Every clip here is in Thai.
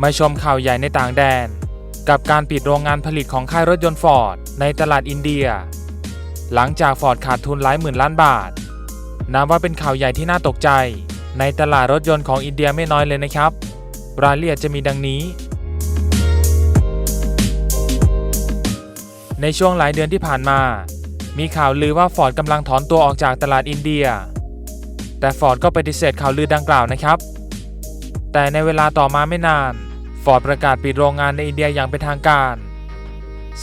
มาชมข่าวใหญ่ในต่างแดน กับการปิดโรงงานผลิตของค่ายรถยนต์ฟอร์ดในตลาดอินเดีย หลังจากฟอร์ดขาดทุนหลายหมื่นล้านบาทนับว่าเป็นข่าวใหญ่ที่น่าตกใจ ในตลาดรถยนต์ของอินเดียไม่น้อยเลยนะครับ รายละเอียดจะมีดังนี้ ในช่วงหลายเดือนที่ผ่านมา มีข่าวลือว่าฟอร์ดกำลังถอนตัวออกจากตลาดอินเดีย แต่ฟอร์ดก็ปฏิเสธข่าวลือดังกล่าวนะครับ แต่ในเวลาต่อมาไม่นานฟอร์ดประกาศปิดโรงงานในอินเดียอย่างเป็นทางการ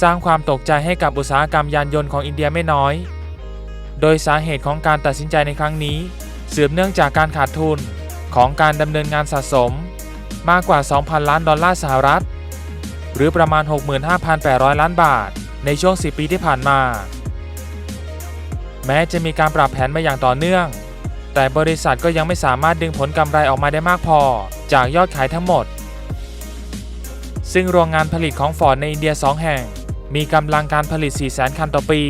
สร้างความตกใจให้กับอุตสาหกรรมยานยนต์ของอินเดียไม่น้อย โดยสาเหตุของการตัดสินใจในครั้งนี้ สืบเนื่องจากการขาดทุนของการดำเนินงานสะสม มากกว่า 2,000 ล้านดอลลาร์สหรัฐ หรือประมาณ 65,800 ล้านบาท ในช่วง 10 ปีที่ผ่านมา แม้จะมีการปรับแผนมาอย่างต่อเนื่อง แต่บริษัทก็ยังไม่สามารถดึงผลกำไรออกมาได้มากพอ จากยอดขายทั้งหมด ซึ่งโรงงานผลิตของฟอร์ดในอินเดีย 2 แห่ง มีกำลังการผลิต 400,000 คันต่อปี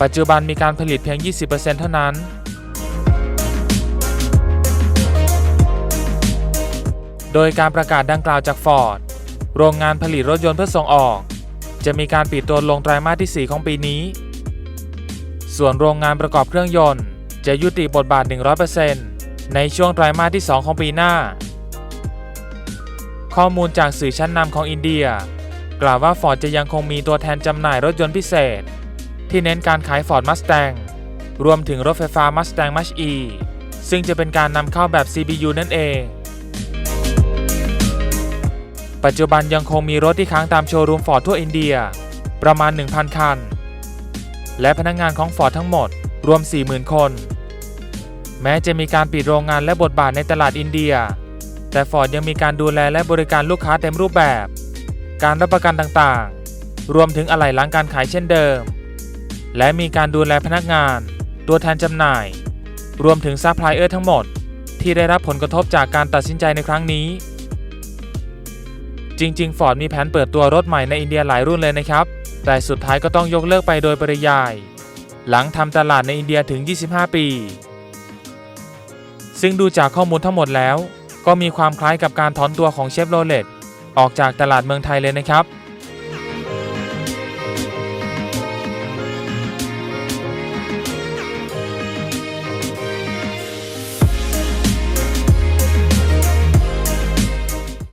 ปัจจุบันมีการผลิตเพียง 20%เท่านั้น โดยการประกาศดังกล่าวจากฟอร์ด โรงงานผลิตรถยนต์เพื่อส่งออก จะมีการปิดตัวลงไตรมาสที่ 4 ของปีนี้ ส่วนโรงงานประกอบเครื่องยนต์ จะยุติบทบาท 100%ในช่วงไตรมาสที่ 2 ของปีหน้า ข้อมูลจากสื่อชั้นนำของอินเดีย กล่าวว่าฟอร์ดจะยังคงมีตัวแทนจำหน่ายรถยนต์พิเศษ ที่เน้นการขายฟอร์ดมัสแตงรวมถึงรถไฟฟ้ามัสแตงมัชอีซึ่งจะเป็นการนำเข้าแบบ CBU นั่นเอง ปัจจุบันยังคงมีรถที่ค้างตามโชว์รูมฟอร์ดทั่วอินเดีย ประมาณ 1,000 คัน และพนักงานของฟอร์ดทั้งหมด รวม 40,000 คน แม้จะมีการปิดโรงงานและบทบาทในตลาดอินเดีย แต่ฟอร์ดยังมีการดูแลและบริการลูกค้าเต็มรูปแบบ การรับประกันต่างๆ รวมถึงอะไหล่หลังการขายเช่นเดิม และมีการดูแลพนักงาน ตัวแทนจำหน่าย รวมถึงซัพพลายเออร์ทั้งหมด ที่ได้รับผลกระทบจากการตัดสินใจในครั้งนี้ จริงๆฟอร์ดมีแผนเปิดตัวรถใหม่ในอินเดียหลายรุ่นเลยนะครับ แต่สุดท้ายก็ต้องยกเลิกไปโดยปริยาย หลังทำตลาดในอินเดียถึง 25 ปี ซึ่งดูจากข้อมูลทั้งหมดแล้ว ก็มีความคล้ายกับการถอนตัวของเชฟโรเลตออกจากตลาดเมืองไทยเลยนะครับ